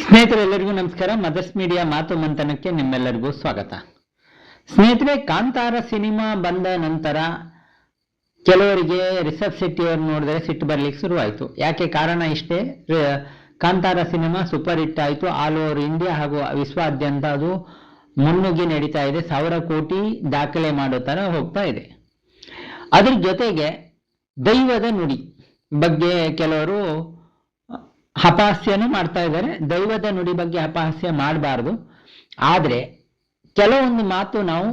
ಸ್ನೇಹಿತರೆಲ್ಲರಿಗೂ ನಮಸ್ಕಾರ. Mother's media ಮಾತು ಮಂಥನಕ್ಕೆ ನಿಮ್ಮೆಲ್ಲರಿಗೂ ಸ್ವಾಗತ. ಸ್ನೇಹಿತರೆ, ಕಾಂತಾರ ಸಿನಿಮಾ ಬಂದ ನಂತರ ಕೆಲವರಿಗೆ ರಿಷಬ್ ಶೆಟ್ಟಿ ಅವ್ರು ನೋಡಿದ್ರೆ ಸಿಟ್ಟು ಬರ್ಲಿಕ್ಕೆ ಶುರುವಾಯಿತು. ಯಾಕೆ ಕಾರಣ ಇಷ್ಟೇ? ಕಾಂತಾರ ಸಿನಿಮಾ ಸೂಪರ್ ಹಿಟ್ ಆಯಿತು. ಆಲ್ ಓವರ್ ಇಂಡಿಯಾ ಹಾಗೂ ವಿಶ್ವಾದ್ಯಂತ ಅದು ಮುನ್ನುಗ್ಗಿ ನಡೀತಾ ಇದೆ. ಸಾವಿರ ಕೋಟಿ ದಾಖಲೆ ಮಾಡೋ ಥರ ಹೋಗ್ತಾ ಇದೆ. ಅದ್ರ ಜೊತೆಗೆ ದೈವದ ನುಡಿ ಬಗ್ಗೆ ಕೆಲವರು ಅಪಹಾಸ್ಯನೂ ಮಾಡ್ತಾ ಇದ್ದಾರೆ. ದೈವದ ನುಡಿ ಬಗ್ಗೆ ಅಪಹಾಸ್ಯ ಮಾಡಬಾರ್ದು. ಆದರೆ ಕೆಲವೊಂದು ಮಾತು ನಾವು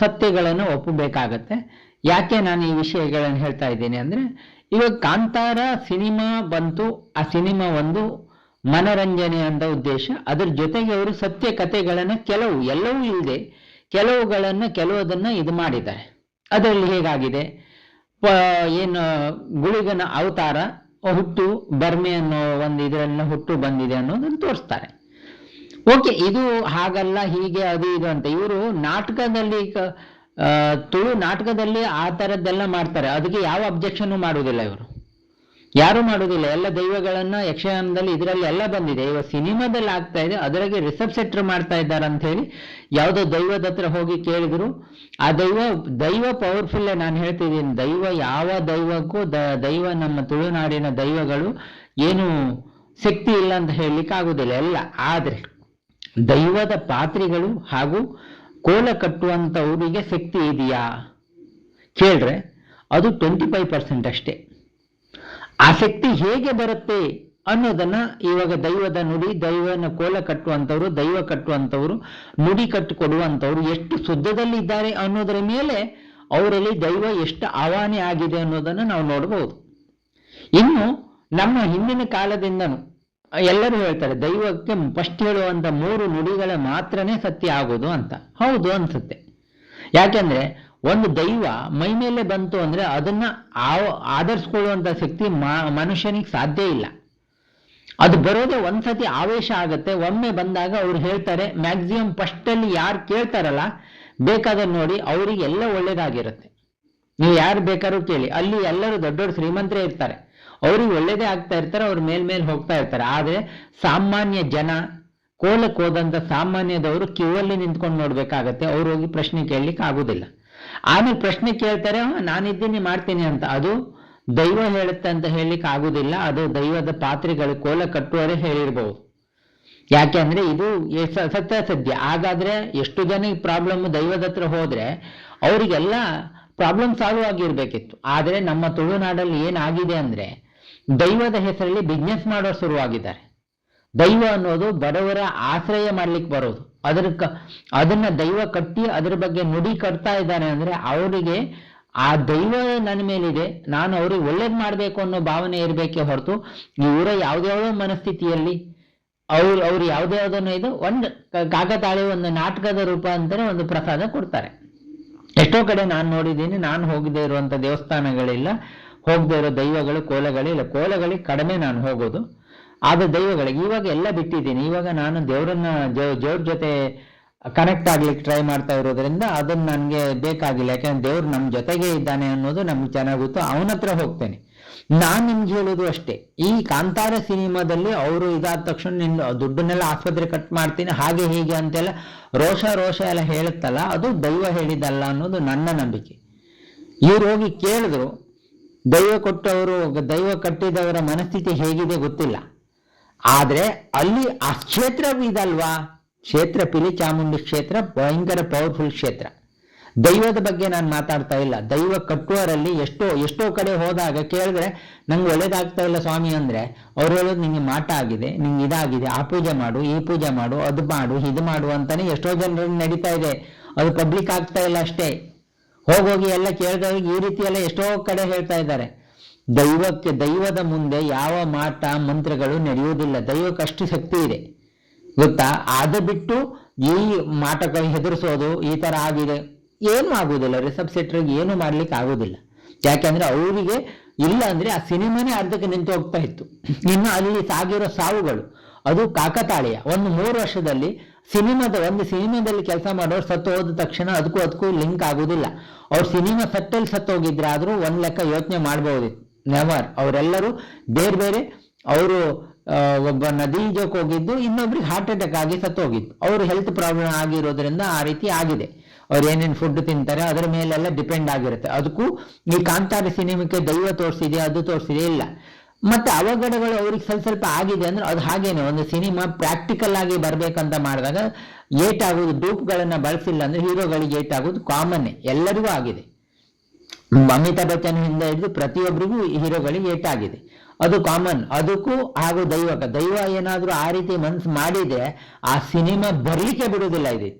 ಸತ್ಯಗಳನ್ನು ಒಪ್ಪಬೇಕಾಗತ್ತೆ. ಯಾಕೆ ನಾನು ಈ ವಿಷಯಗಳನ್ನು ಹೇಳ್ತಾ ಇದ್ದೀನಿ ಅಂದರೆ, ಇವಾಗ ಕಾಂತಾರ ಸಿನಿಮಾ ಬಂತು, ಆ ಸಿನಿಮಾ ಒಂದು ಮನರಂಜನೆ ಅಂತ ಉದ್ದೇಶ. ಅದ್ರ ಜೊತೆಗೆ ಅವರು ಸತ್ಯ ಕಥೆಗಳನ್ನು ಕೆಲವು, ಎಲ್ಲವೂ ಇಲ್ಲದೆ ಕೆಲವುಗಳನ್ನು, ಕೆಲವುದನ್ನು ಇದು ಮಾಡಿದ್ದಾರೆ. ಅದರಲ್ಲಿ ಹೇಗಾಗಿದೆ? ಏನು, ಗುಳಿಗನ ಅವತಾರ ಹುಟ್ಟು ಬರ್ಮೆ ಅನ್ನೋ ಒಂದು ಇದರನ್ನ ಹುಟ್ಟು ಬಂದಿದೆ ಅನ್ನೋದನ್ನು ತೋರಿಸ್ತಾರೆ. ಓಕೆ, ಇದು ಹಾಗಲ್ಲ, ಹೀಗೆ, ಅದು, ಇದು ಅಂತ. ಇವರು ನಾಟಕದಲ್ಲಿ ತುಳು ನಾಟಕದಲ್ಲಿ ಆ ಥರದ್ದೆಲ್ಲ ಮಾಡ್ತಾರೆ. ಅದಕ್ಕೆ ಯಾವ ಅಬ್ಜೆಕ್ಷನ್ ಮಾಡುವುದಿಲ್ಲ ಇವರು. ಯಾರು ಮಾಡೋದಿಲ್ಲ. ಎಲ್ಲ ದೈವಗಳನ್ನ ಯಕ್ಷಗಾನದಲ್ಲಿ ಇದರಲ್ಲಿ ಎಲ್ಲ ಬಂದಿದೆ. ಇವಾಗ ಸಿನಿಮಾದಲ್ಲಿ ಆಗ್ತಾ ಇದೆ. ಅದರಾಗೆ ರಿಸರ್ಚ್ ಸೆಟ್ರ್ ಮಾಡ್ತಾ ಇದ್ದಾರೆ ಅಂತ ಹೇಳಿ ಯಾವುದೋ ದೈವದ ಹತ್ರ ಹೋಗಿ ಕೇಳಿದ್ರು. ಆ ದೈವ ದೈವ ಪವರ್ಫುಲ್ ನಾನು ಹೇಳ್ತಿದ್ದೀನಿ. ದೈವ ಯಾವ ದೈವಕ್ಕೂ ದೈವ ನಮ್ಮ ತುಳುನಾಡಿನ ದೈವಗಳು ಏನು ಶಕ್ತಿ ಇಲ್ಲ ಅಂತ ಹೇಳಲಿಕ್ಕೆ ಆಗುದಿಲ್ಲ ಎಲ್ಲ. ಆದ್ರೆ ದೈವದ ಪಾತ್ರಿಗಳು ಹಾಗೂ ಕೋಲ ಕಟ್ಟುವಂಥವರಿಗೆ ಶಕ್ತಿ ಇದೆಯಾ? ಕೇಳ್ರೆ ಅದು ಟ್ವೆಂಟಿ ಫೈವ್ ಪರ್ಸೆಂಟ್ ಅಷ್ಟೇ. ಆ ಶಕ್ತಿ ಹೇಗೆ ಬರುತ್ತೆ ಅನ್ನೋದನ್ನ ಇವಾಗ ದೈವದ ನುಡಿ, ದೈವನ ಕೋಲ ಕಟ್ಟುವಂಥವ್ರು, ದೈವ ಕಟ್ಟುವಂಥವ್ರು, ನುಡಿ ಕಟ್ಟು ಕೊಡುವಂಥವ್ರು ಎಷ್ಟು ಶುದ್ಧದಲ್ಲಿ ಇದ್ದಾರೆ ಅನ್ನೋದರ ಮೇಲೆ ಅವರಲ್ಲಿ ದೈವ ಎಷ್ಟು ಆವಾನೆ ಆಗಿದೆ ಅನ್ನೋದನ್ನು ನಾವು ನೋಡಬಹುದು ಇನ್ನು ನಮ್ಮ ಹಿಂದಿನ ಕಾಲದಿಂದನೂ ಎಲ್ಲರೂ ಹೇಳ್ತಾರೆ, ದೈವಕ್ಕೆ ಫಸ್ಟ್ ಹೇಳುವಂತ ಮೂರು ನುಡಿಗಳ ಮಾತ್ರನೇ ಸತ್ಯ ಆಗೋದು ಅಂತ. ಹೌದು ಅನ್ಸುತ್ತೆ. ಯಾಕೆಂದ್ರೆ ಒಂದು ದೈವ ಮೈ ಮೇಲೆ ಬಂತು ಅಂದ್ರೆ ಅದನ್ನ ಆಧರಿಸ್ಕೊಳ್ಳುವಂತ ಶಕ್ತಿ ಮನುಷ್ಯನಿಗೆ ಸಾಧ್ಯ ಇಲ್ಲ. ಅದು ಬರೋದೇ ಒಂದ್ಸತಿ ಆವೇಶ ಆಗತ್ತೆ. ಒಮ್ಮೆ ಬಂದಾಗ ಅವ್ರು ಹೇಳ್ತಾರೆ ಮ್ಯಾಕ್ಸಿಮಮ್ ಫಸ್ಟ್ ಅಲ್ಲಿ ಯಾರು ಕೇಳ್ತಾರಲ್ಲ ಬೇಕಾದ್ರೆ ನೋಡಿ ಅವರಿಗೆ ಎಲ್ಲ ಒಳ್ಳೇದಾಗಿರುತ್ತೆ. ನೀವು ಯಾರು ಬೇಕಾದ್ರೂ ಕೇಳಿ. ಅಲ್ಲಿ ಎಲ್ಲರೂ ದೊಡ್ಡ ದೊಡ್ಡ ಶ್ರೀಮಂತರೇ ಇರ್ತಾರೆ. ಅವ್ರಿಗೆ ಒಳ್ಳೇದೇ ಆಗ್ತಾ ಇರ್ತಾರೆ, ಅವ್ರ ಮೇಲ್ ಮೇಲೆ ಹೋಗ್ತಾ ಇರ್ತಾರೆ. ಆದ್ರೆ ಸಾಮಾನ್ಯ ಜನ ಕೋಲಕ್ಕೆ ಹೋದಂತ ಸಾಮಾನ್ಯದವರು ಕ್ಯೂವಲ್ಲಿ ನಿಂತ್ಕೊಂಡು ನೋಡ್ಬೇಕಾಗತ್ತೆ. ಅವ್ರು ಹೋಗಿ ಪ್ರಶ್ನೆ ಕೇಳಲಿಕ್ಕೆ ಆಗುದಿಲ್ಲ. ಆಮೇಲೆ ಪ್ರಶ್ನೆ ಕೇಳ್ತಾರೆ "ಹಾ, ನಾನಿದ್ದೀನಿ ಮಾಡ್ತೀನಿ ಅಂತ. ಅದು ದೈವ ಹೇಳುತ್ತೆ ಅಂತ ಹೇಳಲಿಕ್ಕೆ ಆಗುದಿಲ್ಲ. ಅದು ದೈವದ ಪಾತ್ರೆಗಳು ಕೋಲ ಕಟ್ಟುವರೆ ಹೇಳಿರ್ಬೋದು. ಯಾಕೆ ಅಂದ್ರೆ ಇದು ಸತ್ಯ ಸದ್ಯ ಹಾಗಾದ್ರೆ ಎಷ್ಟು ಜನ ಪ್ರಾಬ್ಲಮ್ ದೈವದ ಹತ್ರ ಹೋದ್ರೆ ಅವರಿಗೆಲ್ಲ ಪ್ರಾಬ್ಲಮ್ ಸಾಲ್ವ್ ಆಗಿರ್ಬೇಕಿತ್ತು. ಆದ್ರೆ ನಮ್ಮ ತುಳುನಾಡಲ್ಲಿ ಏನಾಗಿದೆ ಅಂದ್ರೆ ದೈವದ ಹೆಸರಲ್ಲಿ ಬಿಸ್ನೆಸ್ ಮಾಡೋರು ಶುರುವಾಗಿದ್ದಾರೆ. ದೈವ ಅನ್ನೋದು ಬಡವರ ಆಶ್ರಯ ಮಾಡ್ಲಿಕ್ಕೆ ಬರೋದು. ಅದ್ರ ಅದನ್ನ ದೈವ ಕಟ್ಟಿ ಅದ್ರ ಬಗ್ಗೆ ನುಡಿ ಕಟ್ತಾ ಇದ್ದಾನೆ ಅಂದ್ರೆ ಅವರಿಗೆ ಆ ದೈವ ನನ್ನ ಮೇಲಿದೆ, ನಾನು ಅವ್ರಿಗೆ ಒಳ್ಳೇದ್ ಮಾಡ್ಬೇಕು ಅನ್ನೋ ಭಾವನೆ ಇರಬೇಕೇ ಹೊರತು ಇವರ ಯಾವ್ದ್ಯಾವ ಮನಸ್ಥಿತಿಯಲ್ಲಿ ಅವ್ರು ಅವ್ರು ಯಾವ್ದೇ ಯಾವ್ದನ್ನ ಇದು ಒಂದು ಕಾಗತಾಳಿ ಒಂದು ನಾಟಕದ ರೂಪ ಅಂತಾನೆ ಒಂದು ಪ್ರಸಾದ ಕೊಡ್ತಾರೆ. ಎಷ್ಟೋ ಕಡೆ ನಾನು ನೋಡಿದ್ದೀನಿ, ನಾನು ಹೋಗದೆ ಇರುವಂತ ದೇವಸ್ಥಾನಗಳಿಲ್ಲ, ಹೋಗದೆ ಇರೋ ದೈವಗಳು ಕೋಲಗಳಿಲ್ಲ ಕೋಲಗಳಿಗೆ ಕಡಿಮೆ ನಾನು ಹೋಗೋದು. ಆದ ದೈವಗಳಿಗೆ, ಇವಾಗ ಎಲ್ಲ ಬಿಟ್ಟಿದ್ದೀನಿ. ಇವಾಗ ನಾನು ದೇವರನ್ನ ದೇವ್ರ ಜೊತೆ ಕನೆಕ್ಟ್ ಆಗ್ಲಿಕ್ಕೆ ಟ್ರೈ ಮಾಡ್ತಾ ಇರೋದ್ರಿಂದ ಅದನ್ನ ನನಗೆ ಬೇಕಾಗಿಲ್ಲ. ಯಾಕಂದ್ರೆ ದೇವ್ರು ನಮ್ಮ ಜೊತೆಗೆ ಇದ್ದಾನೆ ಅನ್ನೋದು ನಮ್ಗೆ ಚೆನ್ನಾಗಿ ಗೊತ್ತು ಅವನ ಹತ್ರ ಹೋಗ್ತೇನೆ. ನಾನು ನಿಮ್ಗೆ ಹೇಳೋದು ಅಷ್ಟೇ. ಈ ಕಾಂತಾರ ಸಿನಿಮಾದಲ್ಲಿ ಅವರು ಇದಾದ ತಕ್ಷಣ ನಿನ್ನ ದುಡ್ಡನ್ನೆಲ್ಲ ಆಸ್ಪತ್ರೆ ಕಟ್ ಮಾಡ್ತೀನಿ, ಹಾಗೆ ಹೀಗೆ ಅಂತೆಲ್ಲ ರೋಷ ರೋಷ ಎಲ್ಲ ಹೇಳುತ್ತಲ್ಲ, ಅದು ದೈವ ಹೇಳಿದಲ್ಲ ಅನ್ನೋದು ನನ್ನ ನಂಬಿಕೆ. ಇವ್ರು ಹೋಗಿ ಕೇಳಿದ್ರು, ದೈವ ಕೊಟ್ಟವರು, ದೈವ ಕಟ್ಟಿದವರ ಮನಸ್ಥಿತಿ ಹೇಗಿದೆ ಗೊತ್ತಿಲ್ಲ. ಆದ್ರೆ ಅಲ್ಲಿ ಆ ಕ್ಷೇತ್ರವಿದಲ್ವಾ ಕ್ಷೇತ್ರ ಪಿಲಿ ಚಾಮುಂಡಿ ಕ್ಷೇತ್ರ, ಭಯಂಕರ ಪವರ್ಫುಲ್ ಕ್ಷೇತ್ರ. ದೈವದ ಬಗ್ಗೆ ನಾನು ಮಾತಾಡ್ತಾ ಇಲ್ಲ. ದೈವ ಕಟ್ಟುವರಲ್ಲಿ ಎಷ್ಟೋ ಎಷ್ಟೋ ಕಡೆ ಹೋದಾಗ ಕೇಳಿದ್ರೆ ನಂಗೆ ಒಳ್ಳೇದಾಗ್ತಾ ಇಲ್ಲ ಸ್ವಾಮಿ ಅಂದ್ರೆ, ಅವ್ರು ಹೇಳೋದು ನಿಂಗೆ ಮಾಟ ಆಗಿದೆ, ನಿಂಗೆ ಇದಾಗಿದೆ, ಆ ಪೂಜೆ ಮಾಡು, ಈ ಪೂಜೆ ಮಾಡು, ಅದು ಮಾಡು, ಇದು ಮಾಡು ಅಂತಾನೆ ಎಷ್ಟೋ ಜನರಲ್ಲಿ ನಡೀತಾ ಇದೆ. ಅದು ಪಬ್ಲಿಕ್ ಆಗ್ತಾ ಇಲ್ಲ ಅಷ್ಟೇ. ಹೋಗೋಗಿ ಎಲ್ಲ ಕೇಳಿದವ್ರಿಗೆ ಈ ರೀತಿ ಎಲ್ಲ ಎಷ್ಟೋ ಕಡೆ ಹೇಳ್ತಾ ಇದ್ದಾರೆ. ದೈವಕ್ಕೆ ದೈವದ ಮುಂದೆ ಯಾವ ಮಾಟ ಮಂತ್ರಗಳು ನಡೆಯುವುದಿಲ್ಲ. ದೈವಕ್ಕೆ ಅಷ್ಟು ಶಕ್ತಿ ಇದೆ. ಗೊತ್ತಾ? ಅದು ಬಿಟ್ಟು ಈ ಮಾಟಕ ಹೆದರಿಸೋದು ಈ ತರ ಆಗಿದೆ. ಏನು ಆಗುದಿಲ್ಲ ರಿಸಬ್ ಏನೂ ಮಾಡ್ಲಿಕ್ಕೆ ಆಗುದಿಲ್ಲ ಯಾಕೆಂದ್ರೆ ಅವರಿಗೆ ಇಲ್ಲ ಅಂದ್ರೆ ಆ ಸಿನಿಮಾನೇ ಅರ್ಧಕ್ಕೆ ನಿಂತು ಹೋಗ್ತಾ ಇತ್ತು. ಇನ್ನು ಅಲ್ಲಿ ಸಾಗಿರೋ ಸಾವುಗಳು. ಅದು ಕಾಕತಾಳೀಯ. ಒಂದು ಮೂರು ವರ್ಷದಲ್ಲಿ ಸಿನಿಮಾದ ಒಂದು ಸಿನಿಮಾದಲ್ಲಿ ಕೆಲಸ ಮಾಡೋರು ಸತ್ತು ಹೋದ ತಕ್ಷಣ ಅದಕ್ಕೂ ಅದಕ್ಕೂ ಲಿಂಕ್ ಆಗೋದಿಲ್ಲ ಅವ್ರು ಸಿನಿಮಾ ಸತ್ತಲ್ಲಿ ಸತ್ತು ಹೋಗಿದ್ರೆ ಆದ್ರೂ ಒಂದ್ ಲೆಕ್ಕ ಯೋಚನೆ ಮಾಡಬಹುದಿತ್ತು ನೆವರ್ ಅವರೆಲ್ಲರೂ ಬೇರೆ ಬೇರೆ, ಅವರು ಒಬ್ಬ ನದಿ ಈಜಕ್ಕೆ ಹೋಗಿದ್ದು, ಇನ್ನೊಬ್ರಿಗೆ ಹಾರ್ಟ್ ಅಟ್ಯಾಕ್ ಆಗಿ ಸತ್ತು ಹೋಗಿದ್ದು. ಅವರು ಹೆಲ್ತ್ ಪ್ರಾಬ್ಲಮ್ ಆಗಿರೋದ್ರಿಂದ ಆ ರೀತಿ ಆಗಿದೆ. ಅವ್ರು ಏನೇನು ಫುಡ್ ತಿಂತಾರೆ, ಅದರ ಮೇಲೆಲ್ಲ ಡಿಪೆಂಡ್ ಆಗಿರುತ್ತೆ. ಅದಕ್ಕೂ ಈ ಕಾಂತಾರ ಸಿನಿಮಾಕ್ಕೆ ದೈವ ತೋರಿಸಿದೆ, ಅದು ತೋರಿಸಿದೆ ಇಲ್ಲ. ಮತ್ತೆ ಅವಘಡಗಳು ಅವ್ರಿಗೆ ಸ್ವಲ್ಪ ಸ್ವಲ್ಪ ಆಗಿದೆ ಅಂದ್ರೆ ಅದು ಹಾಗೇನೆ, ಒಂದು ಸಿನಿಮಾ ಪ್ರಾಕ್ಟಿಕಲ್ ಆಗಿ ಬರ್ಬೇಕಂತ ಮಾಡಿದಾಗ ಏಟ್ ಆಗೋದು ಡೂಪ್ಗಳನ್ನ ಬಳಸಿಲ್ಲ ಅಂದ್ರೆ ಹೀರೋಗಳಿಗೆ ಏಟ್ ಆಗೋದು ಕಾಮನ್ ಎಲ್ಲರಿಗೂ ಆಗಿದೆ. ಅಮಿತಾಬ್ ಬಚ್ಚನ್ ಹಿಂದೆ ಹಿಡಿದು ಪ್ರತಿಯೊಬ್ಬರಿಗೂ ಹೀರೋಗಳಿಗೆ ಏಟಾಗಿದೆ. ಅದು ಕಾಮನ್ ಅದಕ್ಕೂ ಹಾಗೂ ದೈವಕ ದೈವ ಏನಾದ್ರೂ ಆ ರೀತಿ ಮನ್ಸು ಮಾಡಿದ್ರೆ ಆ ಸಿನಿಮಾ ಬರ್ಲಿಕ್ಕೆ ಬಿಡುವುದಿಲ್ಲ ಇದೆ.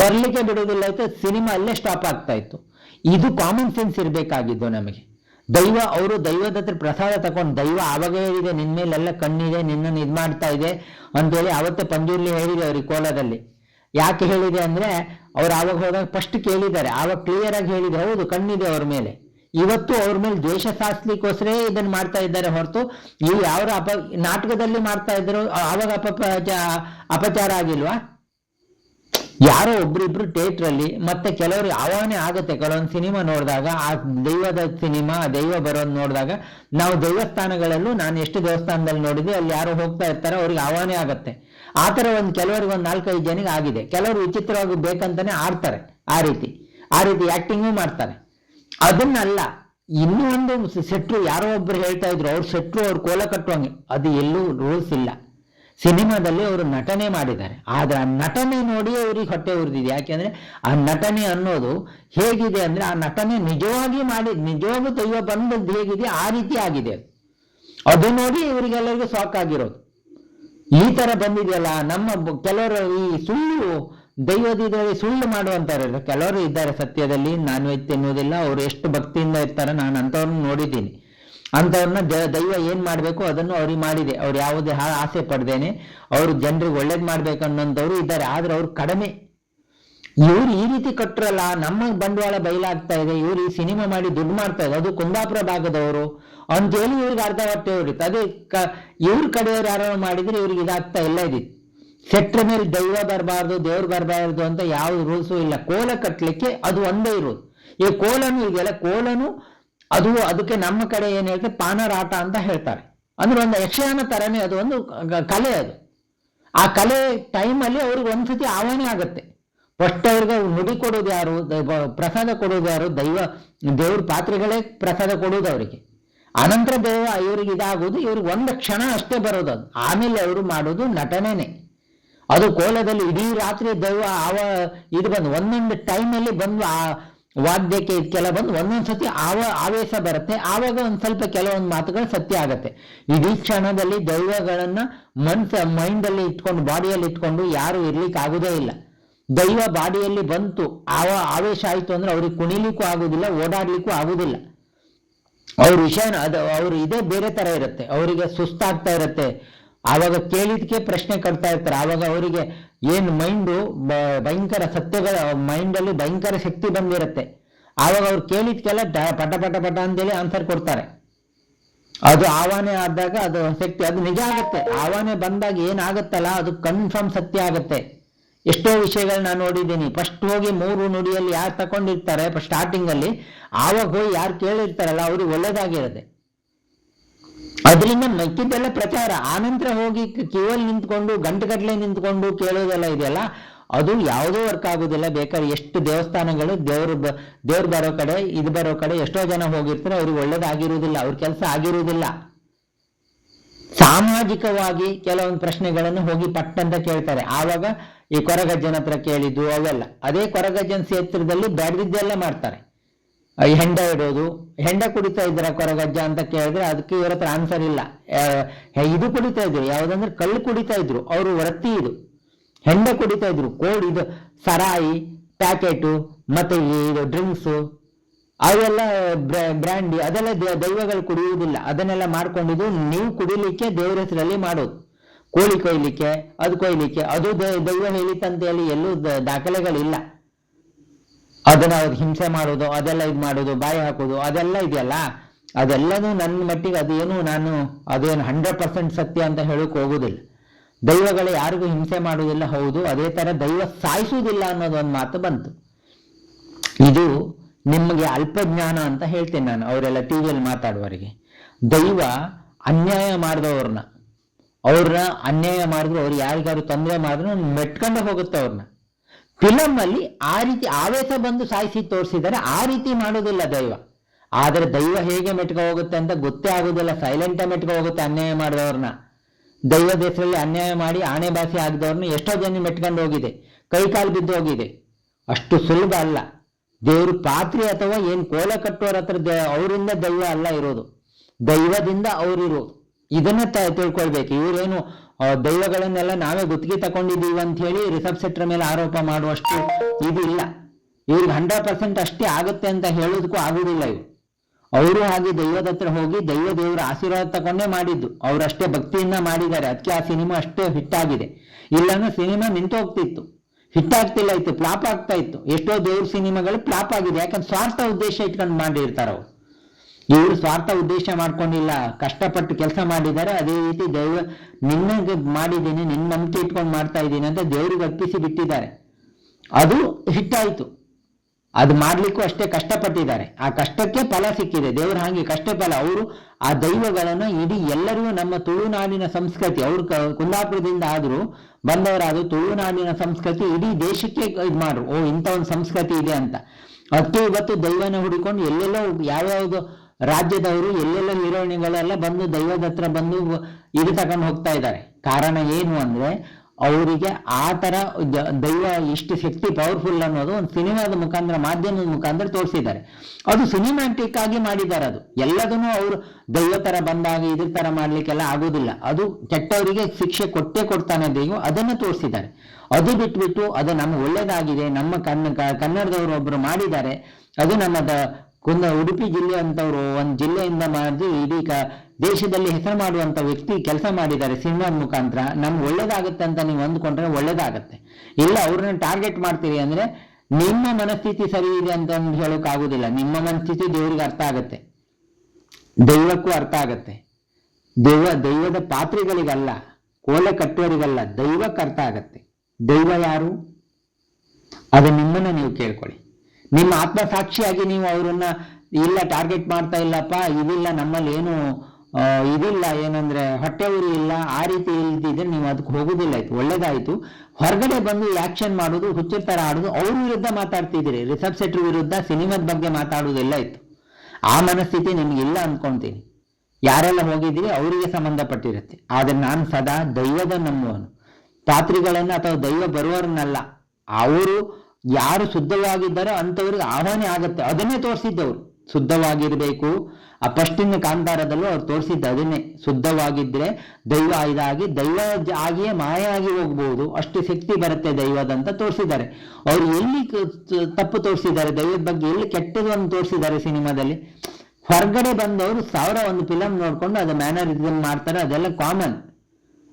ಬರ್ಲಿಕ್ಕೆ ಬಿಡುವುದಿಲ್ಲ ಇತ್ತು ಸಿನಿಮಾ ಅಲ್ಲೇ ಸ್ಟಾಪ್ ಆಗ್ತಾ ಇತ್ತು. ಇದು ಕಾಮನ್ ಸೆನ್ಸ್ ಇರಬೇಕಾಗಿದ್ದು ನಮಗೆ. ದೈವ, ಅವರು ದೈವದ ಹತ್ರ ಪ್ರಸಾದ ತಗೊಂಡು ದೈವ ಆವಾಗ ಹೇಳಿದೆ, ನಿನ್ ಮೇಲೆಲ್ಲ ಕಣ್ಣಿದೆ, ನಿನ್ನನ್ನು ಇದು ಮಾಡ್ತಾ ಇದೆ ಅಂತೇಳಿ ಅವತ್ತೇ ಪಂಜುರ್ಲಿ ಹೇಳಿದೆ ಅವ್ರಿಗೆ ಕೋಲದಲ್ಲಿ ಯಾಕೆ ಹೇಳಿದೆ ಅಂದ್ರೆ ಅವ್ರು ಆವಾಗ ಹೋದಾಗ ಫಸ್ಟ್ ಕೇಳಿದ್ದಾರೆ. ಆವಾಗ ಕ್ಲಿಯರ್ ಆಗಿ ಹೇಳಿದೆ, ಹೌದು, ಕಣ್ಣಿದೆ ಅವ್ರ ಮೇಲೆ. ಇವತ್ತು ಅವ್ರ ಮೇಲೆ ದ್ವೇಷ ಸಾಸ್ಲಿಕ್ಕೋಸ್ಕರ ಇದನ್ನ ಮಾಡ್ತಾ ಇದ್ದಾರೆ ಹೊರತು ಇವು ಯಾವ ಅಪ, ನಾಟಕದಲ್ಲಿ ಮಾಡ್ತಾ ಇದ್ರು ಆವಾಗ ಅಪಪ್ರಚ ಅಪಚಾರ ಆಗಿಲ್ವಾ? ಯಾರೋ ಒಬ್ರಿಬ್ರು ಥಿಯೇಟರ್ ಅಲ್ಲಿ, ಮತ್ತೆ ಕೆಲವರು ಆವಾಹನೆ ಆಗುತ್ತೆ, ಕೆಲವೊಂದು ಸಿನಿಮಾ ನೋಡಿದಾಗ, ಆ ದೈವದ ಸಿನಿಮಾ ದೈವ ಬರೋದು ನೋಡಿದಾಗ, ನಾವು ದೇವಸ್ಥಾನಗಳಲ್ಲೂ ನಾನು ಎಷ್ಟು ದೇವಸ್ಥಾನದಲ್ಲಿ ನೋಡಿದ್ವಿ ಅಲ್ಲಿ ಯಾರೋ ಹೋಗ್ತಾ ಇರ್ತಾರೋ, ಅವ್ರಿಗೆ ಆವಾನೇ ಆಗುತ್ತೆ. ಆ ಥರ ಒಂದು ಕೆಲವರಿಗೆ ಒಂದು ನಾಲ್ಕೈದು ಜನಿಗೆ ಆಗಿದೆ. ಕೆಲವರು ವಿಚಿತ್ರವಾಗಿ ಬೇಕಂತಾನೆ ಆಡ್ತಾರೆ ಆ ರೀತಿ. ಆ ರೀತಿ ಆ್ಯಕ್ಟಿಂಗು ಮಾಡ್ತಾರೆ. ಅದನ್ನಲ್ಲ, ಇನ್ನೂ ಒಂದು ಸೆಟ್ರು ಯಾರೋ ಒಬ್ರು ಹೇಳ್ತಾ ಇದ್ರು, ಅವ್ರ ಸೆಟ್ರು ಅವ್ರು ಕೋಲ ಕಟ್ಟುವಂಗೆ. ಅದು ಎಲ್ಲೂ ರೂಲ್ಸ್ ಇಲ್ಲ. ಸಿನಿಮಾದಲ್ಲಿ ಅವರು ನಟನೆ ಮಾಡಿದ್ದಾರೆ. ಆದರೆ ಆ ನಟನೆ ನೋಡಿ ಅವ್ರಿಗೆ ಹೊಟ್ಟೆ ಉರಿದಿದೆ. ಯಾಕೆಂದ್ರೆ ಆ ನಟನೆ ಅನ್ನೋದು ಹೇಗಿದೆ ಅಂದ್ರೆ ಆ ನಟನೆ ನಿಜವಾಗಿ ಮಾಡಿ ನಿಜವಾಗೂ ದೈವ ಬಂದದ್ದು ಹೇಗಿದೆ, ಆ ರೀತಿ ಆಗಿದೆ ಅದು. ನೋಡಿ ಇವರಿಗೆಲ್ಲರಿಗೂ ಸಾಕಾಗಿರೋದು ಈ ತರ ಬಂದಿದೆಯಲ್ಲ, ನಮ್ಮ ಕೆಲವರು ಈ ಸುಳ್ಳು ದೈವದಿದ್ದರೆ ಸುಳ್ಳು ಮಾಡುವಂತಾರಲ್ಲ ಕೆಲವರು ಇದ್ದಾರೆ ಸತ್ಯದಲ್ಲಿ, ನಾನ್ ವೆಜ್ ತಿನ್ನುವುದಿಲ್ಲ ಅವ್ರು ಎಷ್ಟು ಭಕ್ತಿಯಿಂದ ಇರ್ತಾರೆ, ನಾನು ಅಂಥವ್ರನ್ನ ನೋಡಿದ್ದೀನಿ. ಅಂಥವ್ರನ್ನ ದೈವ ಏನ್ ಮಾಡ್ಬೇಕು ಅದನ್ನು ಅವ್ರಿಗೆ ಮಾಡಿದೆ. ಅವ್ರು ಯಾವುದೇ ಆಸೆ ಪಡ್ದೇನೆ, ಅವ್ರು ಜನರಿಗೆ ಒಳ್ಳೇದ್ ಮಾಡ್ಬೇಕು ಅನ್ನೋಂಥವ್ರು ಇದ್ದಾರೆ. ಆದ್ರೆ ಅವ್ರು ಕಡಿಮೆ ಇವ್ರು ಈ ರೀತಿ ಕಟ್ರಲ್ಲ ನಮ್ಮ ಬಂಡವಾಳ ಬಯಲಾಗ್ತಾ ಇದೆ, ಇವ್ರು ಈ ಸಿನಿಮಾ ಮಾಡಿ ದುಡ್ಡು ಮಾಡ್ತಾ ಇದೆ, ಅದು ಕುಂದಾಪುರ ಭಾಗದವರು. ಅಂತೇಳಿ ಇವ್ರಿಗೆ ಅರ್ಧ ಹೊಟ್ಟೆ ಹೊಡಿತು ಅದೇ ಕ, ಇವ್ರ ಕಡೆಯವ್ರು ಯಾರೋ ಮಾಡಿದ್ರೆ ಇವ್ರಿಗೆ ಇದಾಗ್ತಾ ಇಲ್ಲ ಇದೆ. ಸೆಟ್ರ ಮೇಲೆ ದೈವ ಬರಬಾರ್ದು, ದೇವ್ರು ಬರಬಾರ್ದು ಅಂತ ಯಾವ ರೂಲ್ಸು ಇಲ್ಲ. ಕೋಲ ಕಟ್ಟಲಿಕ್ಕೆ ಅದು ಒಂದೇ ಇರೋದು. ಈ ಕೋಲನು ಇದೆಯಲ್ಲ ಕೋಲನು, ಅದು ಅದಕ್ಕೆ ನಮ್ಮ ಕಡೆ ಏನ್ ಹೇಳ್ತಾರೆ ಪಾನರಾಟ ಅಂತ ಹೇಳ್ತಾರೆ. ಅಂದ್ರೆ ಒಂದು ಯಕ್ಷಗಾನ ತರನೇ ಅದು ಒಂದು ಕಲೆ ಅದು. ಆ ಕಲೆ ಟೈಮಲ್ಲಿ ಅವ್ರಿಗೆ ಒಂದ್ಸತಿ ಆವಣೆ ಆಗುತ್ತೆ. ಫಸ್ಟ್ ಅವ್ರಿಗೆ ನುಡಿ ಕೊಡೋದು ಯಾರು? ಪ್ರಸಾದ ಕೊಡೋದು ಯಾರು? ದೈವ, ದೇವ್ರ ಪಾತ್ರೆಗಳೇ ಪ್ರಸಾದ ಕೊಡೋದು ಅವರಿಗೆ. ಅನಂತರ ದೇವ ಇವ್ರಿಗೆ ಇದಾಗೋದು, ಇವ್ರಿಗೆ ಒಂದು ಕ್ಷಣ ಅಷ್ಟೇ ಬರೋದು ಅದು. ಆಮೇಲೆ ಅವರು ಮಾಡೋದು ನಟನೆನೆ. ಅದು ಕೋಲದಲ್ಲಿ ಇಡೀ ರಾತ್ರಿ ದೈವ ಆವ, ಇದು ಬಂದು ಒಂದೊಂದು ಟೈಮಲ್ಲಿ ಬಂದು ಆ ವಾದ್ಯಕ್ಕೆ ಇದಕ್ಕೆಲ್ಲ ಬಂದು ಒಂದೊಂದು ಸತಿ ಆವ, ಆವೇಶ ಬರುತ್ತೆ. ಆವಾಗ ಒಂದು ಸ್ವಲ್ಪ ಕೆಲವೊಂದು ಮಾತುಗಳು ಸತ್ಯ ಆಗತ್ತೆ. ಇಡೀ ಕ್ಷಣದಲ್ಲಿ ದೈವಗಳನ್ನ ಮನ್ಸ ಮೈಂಡಲ್ಲಿ ಇಟ್ಕೊಂಡು ಬಾಡಿಯಲ್ಲಿ ಇಟ್ಕೊಂಡು ಯಾರು ಇರ್ಲಿಕ್ಕೆ ಆಗುದೇ ಇಲ್ಲ. ದೈವ ಬಾಡಿಯಲ್ಲಿ ಬಂತು. ಆವ ಆವೇಶ ಆಯಿತು ಅಂದ್ರೆ ಅವ್ರಿಗೆ ಕುಣಿಲಿಕ್ಕೂ ಆಗುದಿಲ್ಲ, ಓಡಾಡ್ಲಿಕ್ಕೂ ಆಗುದಿಲ್ಲ. ಅವ್ರ ವಿಷಯನ ಅದು ಅವ್ರು ಇದೇ ಬೇರೆ ತರ ಇರುತ್ತೆ. ಅವರಿಗೆ ಸುಸ್ತಾಗ್ತಾ ಇರುತ್ತೆ. ಆವಾಗ ಕೇಳಿದ್ಕೆ ಪ್ರಶ್ನೆ ಕಟ್ತಾ ಇರ್ತಾರೆ. ಆವಾಗ ಅವರಿಗೆ ಏನು ಮೈಂಡು ಭಯಂಕರ ಸತ್ಯಗಳ ಮೈಂಡ್ ಅಲ್ಲಿ ಭಯಂಕರ ಶಕ್ತಿ ಬಂದಿರುತ್ತೆ. ಆವಾಗ ಅವ್ರು ಕೇಳಿದ್ಕೆಲ್ಲ ಪಟ ಪಟ ಪಟ ಅಂತೇಳಿ ಆನ್ಸರ್ ಕೊಡ್ತಾರೆ. ಅದು ಆವಾನೆ ಆದಾಗ ಅದು ಶಕ್ತಿ, ಅದು ನಿಜ ಆಗುತ್ತೆ. ಆವಾನೆ ಬಂದಾಗ ಏನಾಗುತ್ತಲ್ಲ, ಅದು ಕನ್ಫರ್ಮ್ ಸತ್ಯ ಆಗುತ್ತೆ. ಎಷ್ಟೋ ವಿಷಯಗಳನ್ನ ನಾನು ನೋಡಿದ್ದೀನಿ. ಫಸ್ಟ್ ಹೋಗಿ ಮೂರು ನುಡಿಯಲ್ಲಿ ಯಾರು ತಕೊಂಡಿರ್ತಾರೆ ಸ್ಟಾರ್ಟಿಂಗ್ ಅಲ್ಲಿ, ಆವಾಗ ಹೋಗಿ ಯಾರು ಕೇಳಿರ್ತಾರಲ್ಲ, ಅವ್ರಿಗೆ ಒಳ್ಳೇದಾಗಿರುತ್ತೆ. ಅದರಿಂದ ಮಿಕ್ಕಿದ್ದೆಲ್ಲ ಪ್ರಚಾರ. ಆನಂತರ ಹೋಗಿ ಕ್ಯೂವಲ್ಲಿ ನಿಂತ್ಕೊಂಡು ಗಂಟುಗಟ್ಟಲೆ ನಿಂತ್ಕೊಂಡು ಕೇಳೋದೆಲ್ಲ ಇದೆಯಲ್ಲ, ಅದು ಯಾವುದೂ ವರ್ಕ್ ಆಗೋದಿಲ್ಲ. ಬೇಕಾದ್ರೆ ಎಷ್ಟು ದೇವಸ್ಥಾನಗಳು, ದೇವ್ರ ದೇವ್ರು ಬರೋ ಕಡೆ, ಇದು ಬರೋ ಕಡೆ ಎಷ್ಟೋ ಜನ ಹೋಗಿರ್ತಾರೆ, ಅವ್ರಿಗೆ ಒಳ್ಳೇದಾಗಿರುವುದಿಲ್ಲ ಅವ್ರ ಕೆಲಸ ಆಗಿರುವುದಿಲ್ಲ ಸಾಮಾಜಿಕವಾಗಿ ಕೆಲವೊಂದು ಪ್ರಶ್ನೆಗಳನ್ನು ಹೋಗಿ ಪಟ್ಟಂತ ಕೇಳ್ತಾರೆ. ಆವಾಗ ಈ ಕೊರಗಜ್ಜನ ಹತ್ರ ಕೇಳಿದ್ದು ಅವೆಲ್ಲ. ಅದೇ ಕೊರಗಜ್ಜನ ಕ್ಷೇತ್ರದಲ್ಲಿ ಬೆಳೆದಿದ್ದೆಲ್ಲ ಮಾಡ್ತಾರೆ. ಈ ಹೆಂಡ ಇಡೋದು. ಹೆಂಡ ಕುಡಿತಾ ಇದ್ರ ಕೊರಗಜ್ಜ ಅಂತ ಕೇಳಿದ್ರೆ ಅದಕ್ಕೆ ಇವ್ರ ಹತ್ರ ಆನ್ಸರ್ ಇಲ್ಲ. ಇದು ಕುಡಿತಾ ಇದ್ರು ಯಾವುದಂದ್ರೆ ಕಲ್ಲು ಕುಡಿತಾ ಇದ್ರು. ಅವರು ವೃತ್ತಿ ಇದು. ಹೆಂಡ ಕುಡಿತಾ ಇದ್ರು. ಕೋಡ್ ಇದು. ಸರಾಯಿ, ಪ್ಯಾಕೆಟು, ಮತ್ತೆ ಇದು ಡ್ರಿಂಕ್ಸು. ಅವೆಲ್ಲ ಬ್ರ್ಯಾಂಡಿ. ಅದೆಲ್ಲ ದೈವಗಳು ಕುಡಿಯುವುದಿಲ್ಲ. ಅದನ್ನೆಲ್ಲ ಮಾಡ್ಕೊಂಡಿದ್ದು ನೀವು ಕುಡಿಲಿಕ್ಕೆ ದೇವರ ಹೆಸರಲ್ಲಿ ಮಾಡೋದು. ಕೋಳಿ ಕೊಯ್ಲಿಕ್ಕೆ, ಅದು ಕೊಯ್ಲಿಕ್ಕೆ, ಅದು ದೈವ ಹೇಳಿತಂತ ಹೇಳಿ ಎಲ್ಲೂ ದಾಖಲೆಗಳಿಲ್ಲ. ಅದನ್ನ ಅವ್ರು ಹಿಂಸೆ ಮಾಡೋದು, ಅದೆಲ್ಲ ಇದು ಮಾಡೋದು, ಬಾಯಿ ಹಾಕೋದು, ಅದೆಲ್ಲ ಇದೆಯಲ್ಲ? ಅದೆಲ್ಲನೂ ನನ್ನ ಮಟ್ಟಿಗೆ ಅದೇನು ನಾನು, ಅದೇನು ಹಂಡ್ರೆಡ್ ಪರ್ಸೆಂಟ್ ಸತ್ಯ ಅಂತ ಹೇಳಕ್ ಹೋಗುದಿಲ್ಲ. ದೈವಗಳು ಯಾರಿಗೂ ಹಿಂಸೆ ಮಾಡುವುದಿಲ್ಲ ಹೌದು, ಅದೇ ತರ ದೈವ ಸಾಯಿಸುವುದಿಲ್ಲ ಅನ್ನೋದು ಒಂದು ಮಾತು ಬಂತು. ಇದು ನಿಮಗೆ ಅಲ್ಪಜ್ಞಾನ ಅಂತ ಹೇಳ್ತೇನೆ ನಾನು, ಅವರೆಲ್ಲ ಟಿವಿಯಲ್ಲಿ ಮಾತಾಡುವವರಿಗೆ. ದೈವ ಅನ್ಯಾಯ ಮಾಡಿದವ್ರನ್ನ. ಅವ್ರನ್ನ ಅನ್ಯಾಯ ಮಾಡಿದ್ರು, ಅವ್ರು ಯಾರಿಗಾದ್ರು ತೊಂದರೆ ಮಾಡಿದ್ರು ಮೆಟ್ಕೊಂಡು ಹೋಗುತ್ತೆ ಅವ್ರನ್ನ ಫಿಲಮ್ ಅಲ್ಲಿ ಆ ರೀತಿ ಆವೇಶ ಬಂದು ಸಾಯಿಸಿ ತೋರಿಸಿದರೆ, ಆ ರೀತಿ ಮಾಡೋದಿಲ್ಲ ದೈವ. ಆದ್ರೆ ದೈವ ಹೇಗೆ ಮೆಟ್ಕೊ ಹೋಗುತ್ತೆ ಅಂತ ಗೊತ್ತೇ ಆಗೋದಿಲ್ಲ ಸೈಲೆಂಟ್ ಮೆಟ್ಕ ಹೋಗುತ್ತೆ ಅನ್ಯಾಯ ಮಾಡಿದವ್ರನ್ನ ದೈವ ದೇಶದಲ್ಲಿ ಅನ್ಯಾಯ ಮಾಡಿ ಆಣೆ ಬಾಸಿ ಆಗದವ್ರನ್ನ ಎಷ್ಟೋ ಜನ ಮೆಟ್ಕೊಂಡು ಹೋಗಿದೆ, ಕೈ ಕಾಲು ಬಿದ್ದು ಹೋಗಿದೆ. ಅಷ್ಟು ಸುಲಭ ಅಲ್ಲ. ದೇವರು ಪಾತ್ರಿ ಅಥವಾ ಏನ್ ಕೋಲ ಕಟ್ಟೋರ ಹತ್ರ ಅವರಿಂದ ದೈವ ಅಲ್ಲ ಇರೋದು. ದೈವದಿಂದ ಅವ್ರಿರೋದು. ಇದನ್ನ ತಿಳ್ಕೊಳ್ಬೇಕು. ಇವರೇನು ದೊಳ್ಳಗಳನ್ನೆಲ್ಲ ನಾವೇ ಗುತ್ತಿಗೆ ತಗೊಂಡಿದ್ದೀವಿ ಅಂತ ಹೇಳಿ ರಿಸರ್ವ್ ಸೆಟ್ರ ಮೇಲೆ ಆರೋಪ ಮಾಡುವಷ್ಟು ಇದು ಇಲ್ಲ. ಇವ್ರಿಗೆ ಹಂಡ್ರೆಡ್ ಪರ್ಸೆಂಟ್ ಅಷ್ಟೇ ಆಗುತ್ತೆ ಅಂತ ಹೇಳೋದಕ್ಕೂ ಆಗುದಿಲ್ಲ ಇವು ಅವರು ಹಾಗೆ ದೈವದ ಹತ್ರ ಹೋಗಿ ದೈವ ದೇವರ ಆಶೀರ್ವಾದ ತಗೊಂಡೇ ಮಾಡಿದ್ದು. ಅವರಷ್ಟೇ ಭಕ್ತಿಯಿಂದ ಮಾಡಿದ್ದಾರೆ. ಅದಕ್ಕೆ ಆ ಸಿನಿಮಾ ಅಷ್ಟೇ ಹಿಟ್ ಆಗಿದೆ. ಇಲ್ಲಾಂದ್ರೆ ಸಿನಿಮಾ ನಿಂತು ಹೋಗ್ತಿತ್ತು. ಹಿಟ್ ಆಗ್ತಿಲ್ಲ ಇತ್ತು ಫ್ಲಾಪ್ ಆಗ್ತಾ ಇತ್ತು. ಎಷ್ಟೋ ದೇವ್ರ ಸಿನಿಮಾಗಳು ಫ್ಲಾಪ್ ಆಗಿದೆ. ಯಾಕಂದ್ರೆ ಸ್ವಾರ್ಥ ಉದ್ದೇಶ ಇಟ್ಕೊಂಡು ಮಾಡಿರ್ತಾರ ಅವ್ರು. ಇವರು ಸ್ವಾರ್ಥ ಉದ್ದೇಶ ಮಾಡ್ಕೊಂಡಿಲ್ಲ, ಕಷ್ಟಪಟ್ಟು ಕೆಲಸ ಮಾಡಿದ್ದಾರೆ, ಅದೇ ರೀತಿ ದೈವ ನಿನ್ನ ಮಾಡಿದ್ದೀನಿ ನಿನ್ನ ನಂಬಿಕೆ ಇಟ್ಕೊಂಡು ಮಾಡ್ತಾ ಇದ್ದೀನಿ ಅಂತ ದೇವ್ರಿಗೆ ಅರ್ಪಿಸಿ ಬಿಟ್ಟಿದ್ದಾರೆ. ಅದು ಹಿಟ್ಟಾಯಿತು. ಅದು ಮಾಡ್ಲಿಕ್ಕೂ ಅಷ್ಟೇ ಕಷ್ಟಪಟ್ಟಿದ್ದಾರೆ. ಆ ಕಷ್ಟಕ್ಕೆ ಫಲ ಸಿಕ್ಕಿದೆ. ದೇವರ ಹಾಗೆ ಕಷ್ಟ ಫಲ ಅವರು ಆ ದೈವಗಳನ್ನು ಇಡೀ ಎಲ್ಲರಿಗೂ ನಮ್ಮ ತುಳುನಾಡಿನ ಸಂಸ್ಕೃತಿ, ಅವರು ಕುಂದಾಪುರದಿಂದ ಆದರೂ ಬಂದವರಾದ್ರು ತುಳುನಾಡಿನ ಸಂಸ್ಕೃತಿ ಇಡೀ ದೇಶಕ್ಕೆ ಇದು ಮಾಡ್ರು. ಓ, ಇಂಥ ಒಂದು ಸಂಸ್ಕೃತಿ ಇದೆ ಅಂತ. ಅದಕ್ಕೆ ಇವತ್ತು ದೈವನ ಹುಡುಕೊಂಡು ಎಲ್ಲೆಲ್ಲೋ ಯಾವ್ಯಾವ್ದು ರಾಜ್ಯದವರು ಎಲ್ಲೆಲ್ಲ ನಿರ್ವಹಣೆಗಳೆಲ್ಲ ಬಂದು ದೈವದ ಹತ್ರ ಬಂದು ಇದು ತಗೊಂಡು ಹೋಗ್ತಾ ಇದ್ದಾರೆ. ಕಾರಣ ಏನು ಅಂದ್ರೆ ಅವರಿಗೆ ಆ ತರ ದೈವ ಇಷ್ಟು ಶಕ್ತಿ ಪವರ್ಫುಲ್ ಅನ್ನೋದು ಒಂದು ಸಿನಿಮಾದ ಮುಖಾಂತರ, ಮಾಧ್ಯಮದ ಮುಖಾಂತರ ತೋರಿಸಿದ್ದಾರೆ. ಅದು ಸಿನಿಮ್ಯಾಟಿಕ್ ಆಗಿ ಮಾಡಿದ್ದಾರೆ ಅದು. ಎಲ್ಲದನ್ನು ಅವರು ದೈವ ತರ ಬಂದಾಗ ಇದ್ರ ತರ ಮಾಡ್ಲಿಕ್ಕೆಲ್ಲ ಆಗೋದಿಲ್ಲ. ಅದು ಕೆಟ್ಟವರಿಗೆ ಶಿಕ್ಷೆ ಕೊಟ್ಟೇ ಕೊಡ್ತಾನೆ ದೈವ, ಅದನ್ನು ತೋರಿಸಿದ್ದಾರೆ. ಅದು ಬಿಟ್ಬಿಟ್ಟು ಅದು ನಮ್ಗೆ ಒಳ್ಳೇದಾಗಿದೆ, ನಮ್ಮ ಕನ್ನ ಕನ್ನಡದವರು ಒಬ್ರು ಮಾಡಿದ್ದಾರೆ, ಅದು ನಮ್ಮ ದ- ಕುಂದ ಉಡುಪಿ ಜಿಲ್ಲೆ ಅಂತವರು ಒಂದು ಜಿಲ್ಲೆಯಿಂದ ಮಾಡಿ ಇದೀಗ ದೇಶದಲ್ಲಿ ಹೆಸರು ಮಾಡುವಂತ ವ್ಯಕ್ತಿ ಕೆಲಸ ಮಾಡಿದ್ದಾರೆ ಸಿನಿಮಾದ ಮುಖಾಂತರ. ನಮ್ಗೆ ಒಳ್ಳೇದಾಗುತ್ತೆ ಅಂತ ನೀವು ಅಂದ್ಕೊಂಡ್ರೆ ಒಳ್ಳೇದಾಗತ್ತೆ. ಇಲ್ಲ, ಅವ್ರನ್ನ ಟಾರ್ಗೆಟ್ ಮಾಡ್ತೀರಿ ಅಂದ್ರೆ ನಿಮ್ಮ ಮನಸ್ಥಿತಿ ಸರಿ ಇದೆ ಅಂತ ಹೇಳೋಕ್ ಆಗುದಿಲ್ಲ. ನಿಮ್ಮ ಮನಸ್ಥಿತಿ ದೇವ್ರಿಗೆ ಅರ್ಥ ಆಗತ್ತೆ. ದೈವಕ್ಕೂ ಅರ್ಥ ಆಗತ್ತೆ. ದೈವ, ದೈವದ ಪಾತ್ರೆಗಳಿಗಲ್ಲ, ಕೋಲೆ ಕಟ್ಟುವರಿಗಲ್ಲ ದೈವಕ್ಕೆ ಅರ್ಥ ಆಗತ್ತೆ. ದೈವ ಯಾರು? ಅದು ನಿಮ್ಮನ್ನ ನೀವು ಕೇಳ್ಕೊಳ್ಳಿ. ನಿಮ್ಮ ಆತ್ಮಸಾಕ್ಷಿಯಾಗಿ ನೀವು ಅವರನ್ನ ಇಲ್ಲ ಟಾರ್ಗೆಟ್ ಮಾಡ್ತಾ ಇಲ್ಲಪ್ಪ, ಇದಿಲ್ಲ, ನಮ್ಮಲ್ಲಿ ಏನು ಇದಿಲ್ಲ, ಏನಂದ್ರೆ ಹೊಟ್ಟೆ ಉರಿ ಇಲ್ಲ, ಆ ರೀತಿ ಇಲ್ದಿದ್ರೆ ನೀವು ಅದಕ್ಕೆ ಹೋಗುದಿಲ್ಲ, ಆಯ್ತು, ಒಳ್ಳೇದಾಯ್ತು. ಹೊರಗಡೆ ಬಂದು ಆಕ್ಷನ್ ಮಾಡೋದು ಹುಚ್ಚು ತರ ಆಡೋದು, ಅವ್ರ ವಿರುದ್ಧ ಮಾತಾಡ್ತಿದ್ದೀರಿ ರಿಸರ್ವ್ ಸೆಟ್ರ್ ವಿರುದ್ಧ ಸಿನಿಮಾದ ಬಗ್ಗೆ ಮಾತಾಡೋದೆಲ್ಲ ಇತ್ತು ಆ ಮನಸ್ಥಿತಿ ನಿಮ್ಗೆ ಇಲ್ಲ ಅನ್ಕೊಂತೀನಿ. ಯಾರೆಲ್ಲ ಹೋಗಿದ್ದೀರಿ, ಅವರಿಗೆ ಸಂಬಂಧಪಟ್ಟಿರುತ್ತೆ. ಆದ್ರೆ ನಾನು ಸದಾ ದೈವದ ನಂಬುವನು ಪಾತ್ರಿಗಳನ್ನ ಅಥವಾ ದೈವ ಬರುವವರನ್ನಲ್ಲ, ಅವರು ಯಾರು ಶುದ್ಧವಾಗಿದ್ದಾರೋ ಅಂಥವ್ರಿಗೆ ಆಹ್ವಾನ ಆಗುತ್ತೆ. ಅದನ್ನೇ ತೋರಿಸಿದ್ದವರು. ಶುದ್ಧವಾಗಿರ್ಬೇಕು. ಆ ಫಸ್ಟಿನ ಕಾಂತಾರದಲ್ಲೂ ಅವ್ರು ತೋರಿಸಿದ್ದು ಅದನ್ನೇ. ಶುದ್ಧವಾಗಿದ್ರೆ ದೈವ ಇದಾಗಿ, ದೈವ ಆಗಿಯೇ ಮಾಯ ಆಗಿ ಹೋಗ್ಬೋದು. ಅಷ್ಟು ಶಕ್ತಿ ಬರುತ್ತೆ ದೈವದಂತ ತೋರಿಸಿದ್ದಾರೆ. ಅವ್ರು ಎಲ್ಲಿ ತಪ್ಪು ತೋರಿಸಿದ್ದಾರೆ? ದೈವದ ಬಗ್ಗೆ ಎಲ್ಲಿ ಕೆಟ್ಟದ್ದು ಒಂದು ತೋರಿಸಿದ್ದಾರೆ ಸಿನಿಮಾದಲ್ಲಿ? ಹೊರಗಡೆ ಬಂದವರು ಸಾವಿರ ಒಂದು ಫಿಲಮ್ ನೋಡ್ಕೊಂಡು ಅದು ಮ್ಯಾನರಿಸಮ್ ಮಾಡ್ತಾರೆ. ಅದೆಲ್ಲ ಕಾಮನ್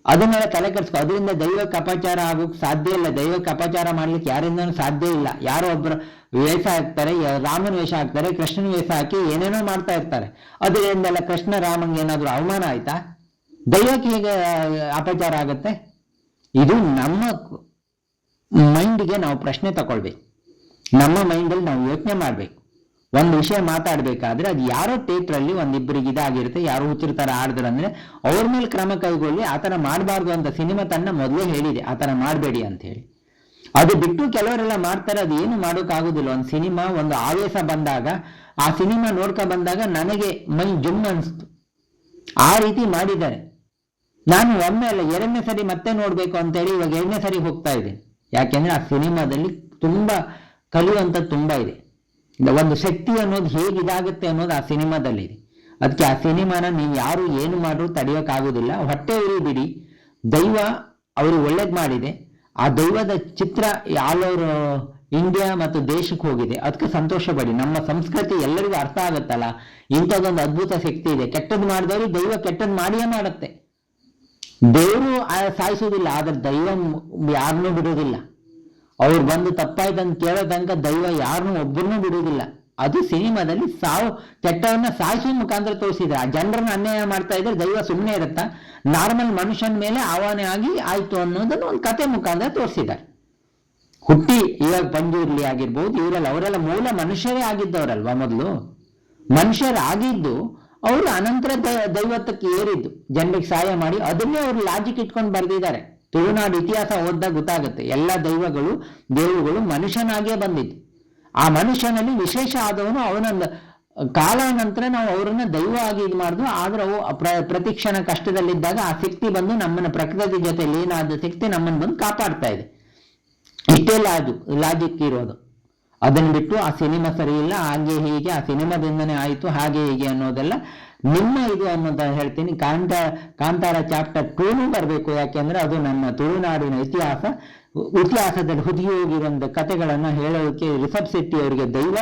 ಅದನ್ನೆಲ್ಲ ತಲೆ ಕೆಡಿಸ್ಕೊ. ಅದರಿಂದ ದೈವಕ್ಕೆ ಅಪಚಾರ ಆಗೋಕೆ ಸಾಧ್ಯ ಇಲ್ಲ. ದೈವಕ್ಕೆ ಅಪಚಾರ ಮಾಡ್ಲಿಕ್ಕೆ ಯಾರಿಂದನೂ ಸಾಧ್ಯ ಇಲ್ಲ. ಯಾರೋ ಒಬ್ಬರು ವೇಷ ಹಾಕ್ತಾರೆ ರಾಮನ ವೇಷ ಹಾಕ್ತಾರೆ, ಕೃಷ್ಣನ ವೇಷ ಹಾಕಿ ಏನೇನೋ ಮಾಡ್ತಾ ಇರ್ತಾರೆ. ಅದರಿಂದಲ್ಲ ಕೃಷ್ಣ ರಾಮಂಗೆ ಏನಾದರೂ ಅವಮಾನ ಆಯ್ತಾ? ದೈವಕ್ಕೆ ಹೇಗೆ ಅಪಚಾರ ಆಗುತ್ತೆ? ಇದು ನಮ್ಮ ಮೈಂಡ್ಗೆ ನಾವು ಪ್ರಶ್ನೆ ತಗೊಳ್ಬೇಕು. ನಮ್ಮ ಮೈಂಡಲ್ಲಿ ನಾವು ಯೋಚನೆ ಮಾಡ್ಬೇಕು. ಒಂದು ವಿಷಯ ಮಾತಾಡ್ಬೇಕಾದ್ರೆ ಅದು ಯಾರೋ ಥಿಯೇಟ್ರಲ್ಲಿ ಒಂದಿಬ್ಬರಿಗೆ ಇದಾಗಿರುತ್ತೆ, ಯಾರೋ ಹುಚ್ಚರ ಆಡಿದ್ರು ಅಂದ್ರೆ ಅವ್ರ ಮೇಲೆ ಕ್ರಮ ಕೈಗೊಳ್ಳಿ, ಆ ಥರ ಮಾಡಬಾರ್ದು ಅಂತ ಸಿನಿಮಾ ತನ್ನ ಮೊದಲೇ ಹೇಳಿದೆ, ಆ ಥರ ಮಾಡಬೇಡಿ ಅಂತ ಹೇಳಿ. ಅದು ಬಿಟ್ಟು ಕೆಲವರೆಲ್ಲ ಮಾಡ್ತಾರೆ, ಅದು ಏನು ಮಾಡೋಕ್ಕಾಗೋದಿಲ್ಲ. ಒಂದು ಸಿನಿಮಾ, ಒಂದು ಆವೇಶ ಬಂದಾಗ, ಆ ಸಿನಿಮಾ ನೋಡ್ಕೊ ಬಂದಾಗ ನನಗೆ ಮೈ ಜುಮ್ ಅನಿಸ್ತು. ಆ ರೀತಿ ಮಾಡಿದ್ದಾರೆ. ನಾನು ಒಮ್ಮೆ ಅಲ್ಲ, ಎರಡನೇ ಸರಿ ಮತ್ತೆ ನೋಡ್ಬೇಕು ಅಂತೇಳಿ ಇವಾಗ ಎರಡನೇ ಸರಿ ಹೋಗ್ತಾ ಇದ್ದೀನಿ. ಯಾಕೆಂದ್ರೆ ಆ ಸಿನಿಮಾದಲ್ಲಿ ತುಂಬಾ ಕಲಿಯುವಂಥದ್ದು ತುಂಬಾ ಇದೆ. ಒಂದು ಶಕ್ತಿ ಅನ್ನೋದು ಹೇಗಿದಾಗುತ್ತೆ ಅನ್ನೋದು ಆ ಸಿನಿಮಾದಲ್ಲಿದೆ. ಅದಕ್ಕೆ ಆ ಸಿನಿಮಾನ ನೀವು ಯಾರು ಏನು ಮಾಡ್ರು ತಡೆಯೋಕ್ಕಾಗೋದಿಲ್ಲ ಹೊಟ್ಟೆ ಉರಿ ಬಿಡಿ ದೈವ ಅವರು ಒಳ್ಳೇದು ಮಾಡಿದೆ. ಆ ದೈವದ ಚಿತ್ರ ಆಲ್ ಓವರ್ ಇಂಡಿಯಾ ಮತ್ತು ದೇಶಕ್ಕೆ ಹೋಗಿದೆ. ಅದಕ್ಕೆ ಸಂತೋಷ ಪಡಿ ನಮ್ಮ ಸಂಸ್ಕೃತಿ ಎಲ್ಲರಿಗೂ ಅರ್ಥ ಆಗುತ್ತಲ್ಲ. ಇಂಥದ್ದೊಂದು ಅದ್ಭುತ ಶಕ್ತಿ ಇದೆ. ಕೆಟ್ಟದ್ದು ಮಾಡಿದವರು ದೈವ ಕೆಟ್ಟದ್ದು ಮಾಡಿಯೇ ಮಾಡುತ್ತೆ. ದೇವರು ಸಾಯಿಸೋದಿಲ್ಲ ಆದ್ರೆ ದೈವ ಯಾರನ್ನೂ ಬಿಡೋದಿಲ್ಲ ಅವ್ರು ಬಂದು ತಪ್ಪಾಯ್ತಂತ ಕೇಳೋ ತನಕ ದೈವ ಯಾರನ್ನೂ ಒಬ್ಬರನ್ನೂ ಬಿಡುವುದಿಲ್ಲ. ಅದು ಸಿನಿಮಾದಲ್ಲಿ ಸಾವು, ಕೆಟ್ಟವನ್ನ ಸಾಯಿಸುವ ಮುಖಾಂತರ ತೋರಿಸಿದ್ರೆ ಆ ಜನರನ್ನ ಅನ್ಯಾಯ ಮಾಡ್ತಾ ಇದ್ರೆ ದೈವ ಸುಮ್ಮನೆ ಇರುತ್ತಾ? ನಾರ್ಮಲ್ ಮನುಷ್ಯನ ಮೇಲೆ ಆವಾನೆ ಆಗಿ ಆಯ್ತು ಅನ್ನೋದನ್ನು ಒಂದು ಕತೆ ಮುಖಾಂತರ ತೋರಿಸಿದ್ದಾರೆ. ಹುಟ್ಟಿ ಇವಾಗ ಇರ್ಲಿ ಆಗಿರ್ಬೋದು, ಇವರೆಲ್ಲ ಅವರೆಲ್ಲ ಮೂಲ ಮನುಷ್ಯರೇ ಆಗಿದ್ದವರಲ್ವಾ ಮೊದಲು? ಮನುಷ್ಯರಾಗಿದ್ದು ಅವರು ಅನಂತರ ದೈವತ್ವಕ್ಕೆ ಏರಿದ್ದು. ಜನರಿಗೆ ಸಹಾಯ ಮಾಡಿ ಅದನ್ನೇ ಅವರು ಲಾಜಿಕ್ ಇಟ್ಕೊಂಡು ಬರೆದಿದ್ದಾರೆ. ತುಳುನಾಡು ಇತಿಹಾಸ ಓದಿದಾಗ ಗೊತ್ತಾಗುತ್ತೆ. ಎಲ್ಲ ದೈವಗಳು ದೇವುಗಳು ಮನುಷ್ಯನಾಗಿಯೇ ಬಂದಿದ್ದು. ಆ ಮನುಷ್ಯನಲ್ಲಿ ವಿಶೇಷ ಆದವನು ಅವನ ಕಾಲಾನಂತರ ನಾವು ಅವರನ್ನ ದೈವ ಆಗಿ ಇದು ಮಾಡಿದ್ವು ಆದ್ರೆ ಅವು ಪ್ರ ಪ್ರತಿ ಕ್ಷಣ ಕಷ್ಟದಲ್ಲಿದ್ದಾಗ ಆ ಶಕ್ತಿ ಬಂದು ನಮ್ಮನ್ನ ಪ್ರಕೃತಿ ಜೊತೆ ಏನಾದ ಶಕ್ತಿ ನಮ್ಮನ್ನ ಬಂದು ಕಾಪಾಡ್ತಾ ಇದೆ. ಇಷ್ಟೇ ಲಾಜು ಲಾಜಿಕ್ ಇರೋದು. ಅದನ್ನ ಬಿಟ್ಟು ಆ ಸಿನಿಮಾ ಸರಿ ಇಲ್ಲ, ಹಾಗೆ ಹೀಗೆ, ಆ ಸಿನಿಮಾದಿಂದನೇ ಆಯಿತು, ಹಾಗೆ ಹೀಗೆ ಅನ್ನೋದೆಲ್ಲ ನಿಮ್ಮ ಇದು ಅನ್ನೋದ ಹೇಳ್ತೀನಿ. ಕಾಂತ, ಕಾಂತಾರ ಚಾಪ್ಟರ್ ಟೂನು ಬರಬೇಕು. ಯಾಕೆಂದ್ರೆ ಅದು ನನ್ನ ತುಳುನಾಡಿನ ಇತಿಹಾಸ. ಇತಿಹಾಸದಲ್ಲಿ ಹುದುಗಿ ಹೋಗಿರುವಂತ ಕಥೆಗಳನ್ನ ಹೇಳೋದಕ್ಕೆ ರಿಸಬ್ ಶೆಟ್ಟಿ ಅವರಿಗೆ ದೈವ,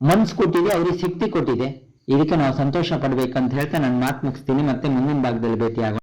ಮನ್ಸು ಕೊಟ್ಟಿದೆ, ಅವರಿಗೆ ಶಕ್ತಿ ಕೊಟ್ಟಿದೆ. ಇದಕ್ಕೆ ನಾವು ಸಂತೋಷ ಪಡ್ಬೇಕಂತ ಹೇಳ್ತಾ ನಾನು ಮಾತು ಮುಗಿಸ್ತೀನಿ. ಮತ್ತೆ ಮುಂದಿನ ಭಾಗದಲ್ಲಿ ಭೇಟಿ ಆಗೋಣ